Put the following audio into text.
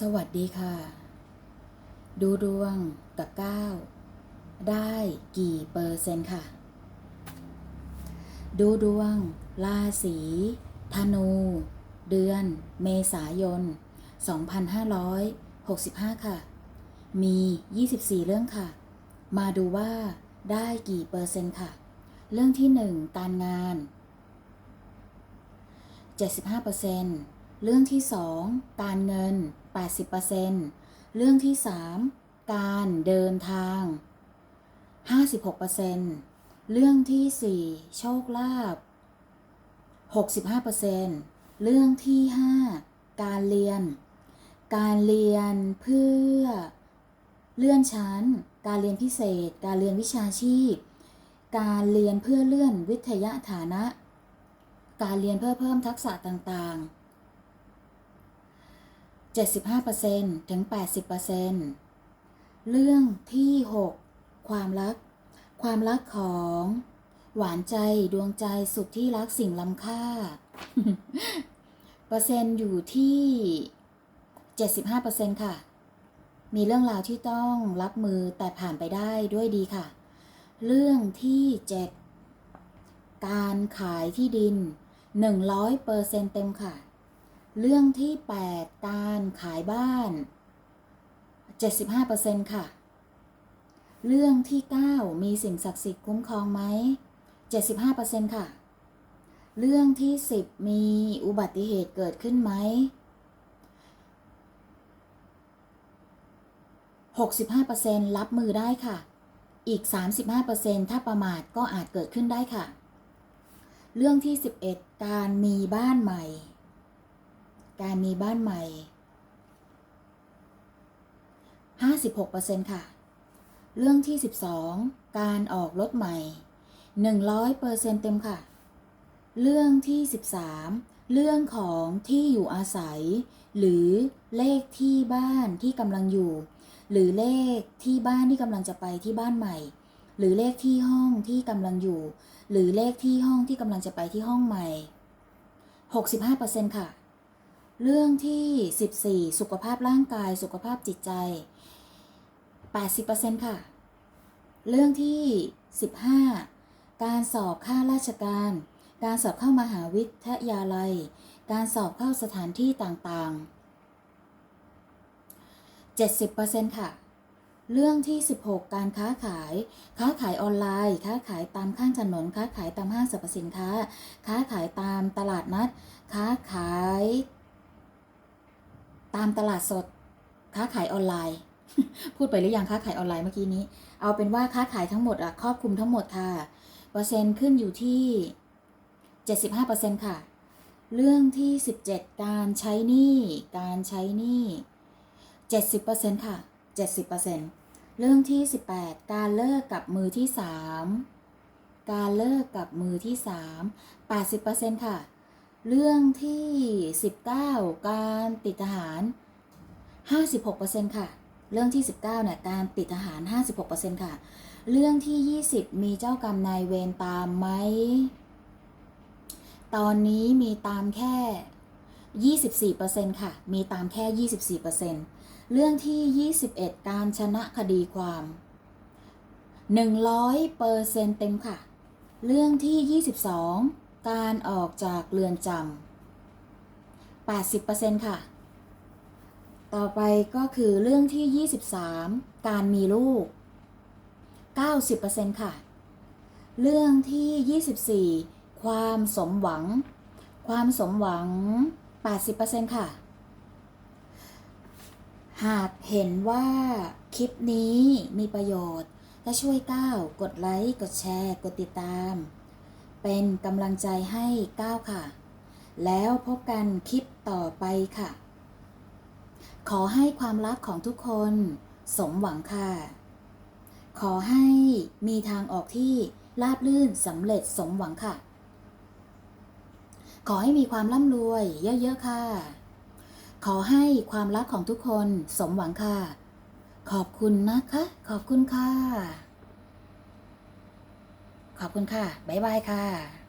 สวัสดีค่ะ ดูดวงกับก้าวได้กี่เปอร์เซ็นต์ค่ะ ดูดวง ราศีธนู เดือน เมษายน 2565 ค่ะ มี 24 เรื่องค่ะ มาดูว่าได้กี่เปอร์เซ็นต์ค่ะ เรื่องที่ 1 การงาน 75% เรื่องที่ 2 การเงิน 80%เรื่องที่ 3 การเดินทาง 56%เรื่องที่ 4 โชคลาภ 65%เรื่องที่ 5 การเรียน การเรียนเพื่อ เลื่อนชั้น การเรียนพิเศษ การเรียนวิชาชีพ การเรียนเพื่อเลื่อนวิทยาฐานะ การเรียนเพื่อเพิ่มทักษะต่างๆ 75%ถึง 80%เรื่องที่ 6 ความรัก ความรักของ หวานใจดวงใจสุดที่รักสิ่งล้ำค่า เปอร์เซ็นต์อยู่ที่ 75%ค่ะ มีเรื่องราวที่ต้องรับมือแต่ผ่านไปได้ด้วยดีค่ะ เรื่องที่ 7 การขายที่ดิน 100%เต็มค่ะ เรื่องที่8การขายบ้าน 75%ค่ะ เรื่องที่ 9 มีสิ่งศักดิ์สิทธิ์คุ้มครองไหม 75%ค่ะ เรื่องที่ 10 มีอุบัติเหตุเกิดขึ้นไหม 65%รับมือได้ค่ะ อีก 35%ถ้าประมาทก็อาจเกิดขึ้นได้ค่ะ เรื่องที่ 11 การมีบ้านใหม่ การมีบ้านใหม่ 56%ค่ะ เรื่องที่ 12 การออกรถใหม่ 100%เต็มค่ะ เรื่องที่ 13 เรื่องของที่อยู่อาศัย หรือเลขที่บ้านที่กำลังอยู่ หรือเลขที่บ้านที่กำลังจะไปที่บ้านใหม่ หรือเลขที่ห้องที่กำลังอยู่ หรือเลขที่ห้องที่กำลังจะไปที่ห้องใหม่ 65%ค่ะ เรื่องที่ 14 สุขภาพร่างกาย สุขภาพจิตใจ 80%ค่ะ เรื่องที่ 15 การสอบข้าราชการ การสอบเข้ามหาวิทยาลัย การสอบเข้าสถานที่ต่างๆ 70%ค่ะ เรื่องที่ 16 การค้าขาย ค้าขายออนไลน์ ค้าขายตามข้างถนน ค้าขายตามห้างสรรพสินค้า ค้าขายตามตลาดนัด ค้าขาย ตามตลาดสด ค้าขายออนไลน์ พูดไปหรือยังค้าขายออนไลน์เมื่อกี้นี้ เอาเป็นว่าค้าขายทั้งหมดอะครอบคลุมทั้งหมดค่ะ เปอร์เซ็นต์ขึ้นอยู่ที่ 75%ค่ะ เรื่องที่ 17 การใช้หนี้การใช้หนี้70%ค่ะ 70%เรื่องที่ 18 การเลิกกับมือที่ 3 การเลิกกับมือที่ 3 80%ค่ะ เรื่องที่ 19 การติดทหาร 56%ค่ะ เรื่องที่ 19เนี่ยการติดทหาร 56%ค่ะ เรื่องที่ 20 มีเจ้ากรรมนายเวรตามไหม ตอนนี้มีตามแค่ 24%ค่ะ มีตามแค่ 24%เรื่องที่ 21 การชนะคดีความ 100%เต็มค่ะ เรื่องที่ 22 การออกจากเรือนจำ80%ค่ะ ต่อไปก็คือเรื่องที่ 23 การมีลูก 90%ค่ะ เรื่องที่ 24 ความสมหวัง ความสมหวัง 80%ค่ะ หากเห็นว่าคลิปนี้มีประโยชน์ก็ช่วยก้าวกดไลค์ กดแชร์ กดติดตาม เป็นกำลังใจให้ก้าวค่ะ แล้วพบกันคลิปต่อไปค่ะ ขอให้ความรักของทุกคนสมหวังค่ะ ขอให้มีทางออกที่ราบลื่นสำเร็จสมหวังค่ะ ขอให้มีความร่ำรวยเยอะๆค่ะ ขอให้ความรักของทุกคนสมหวังค่ะ ขอบคุณนะคะ ขอบคุณค่ะ ขอบคุณค่ะ บ๊ายบายค่ะ